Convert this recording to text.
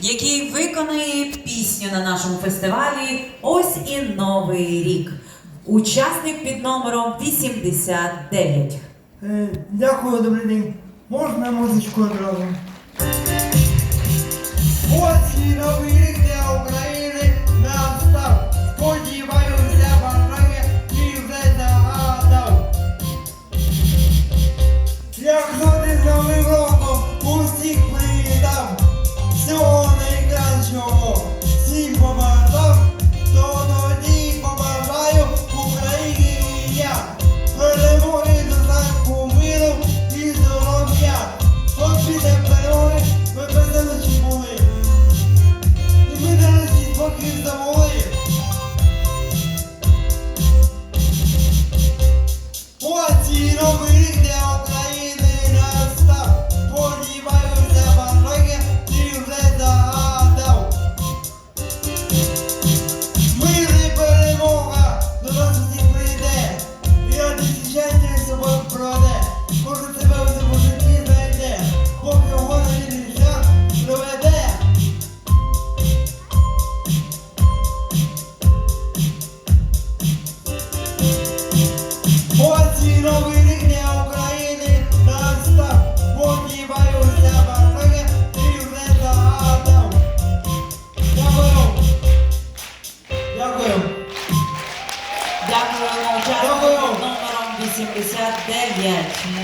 який виконає пісню на нашому фестивалі Ось і Новий рік. Учасник під номером 89. Е, дякую, добрий день. Можна музичку одразу? Ось і новий рік для України настав. Сподіваюся, бажання і вже загадав. як згоди з новим роком усіх привітав. Всього перемоги до знак миру і здоров'я. Хлопці та ми бездалечі були. І ми зараз і спокій замовили. Новий рік Дякую, дякую, номером 89.